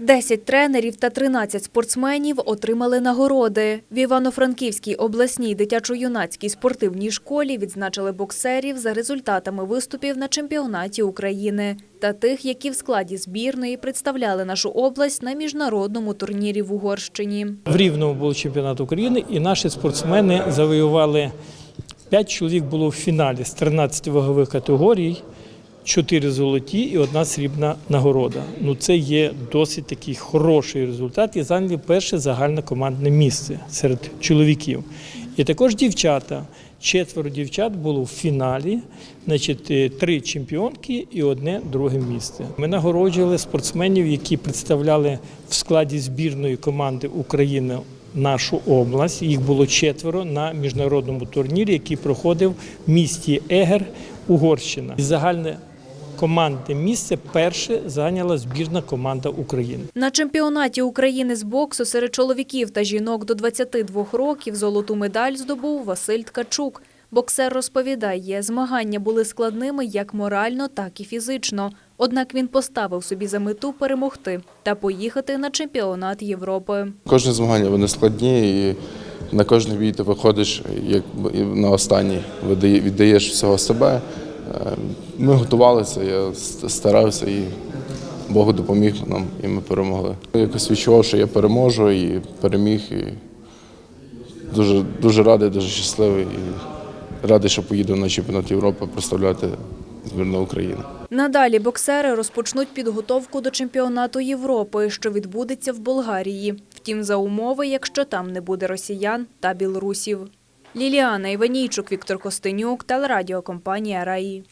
10 тренерів та 13 спортсменів отримали нагороди. В Івано-Франківській обласній дитячо-юнацькій спортивній школі відзначили боксерів за результатами виступів на чемпіонаті України та тих, які в складі збірної представляли нашу область на міжнародному турнірі в Угорщині. В Рівному був чемпіонат України, і наші спортсмени завоювали 5 чоловік було в фіналі з 13 вагових категорій, 4 золоті і одна срібна нагорода. Ну це є досить такий хороший результат і зайняли перше загальне командне місце серед чоловіків. І також дівчата. Четверо дівчат було в фіналі, значить, е, три чемпіонки і одне друге місце. Ми нагороджували спортсменів, які представляли в складі збірної команди України нашу область. Їх було четверо на міжнародному турнірі, який проходив в місті Егер, Угорщина. І загальне командне місце перше зайняла збірна команда України. На чемпіонаті України з боксу серед чоловіків та жінок до 22 років золоту медаль здобув Василь Ткачук. Боксер розповідає, змагання були складними як морально, так і фізично. Однак він поставив собі за мету перемогти та поїхати на чемпіонат Європи. Кожне змагання вони складні, і на кожний бій ти виходиш як на останній, видає- віддаєш всього себе. Е, Ми готувалися, я старався і Бог допоміг нам, і ми перемогли. Я Якось відчував, що я переможу і переміг. І дуже, дуже радий, дуже щасливий і радий, що поїду на чемпіонат Європи представляти збірну України. Надалі боксери розпочнуть підготовку до чемпіонату Європи, що відбудеться в Болгарії. Втім, за умови, якщо там не буде росіян та білорусів. Ліліана Іванійчук, Віктор Костенюк, телерадіокомпанія Раї.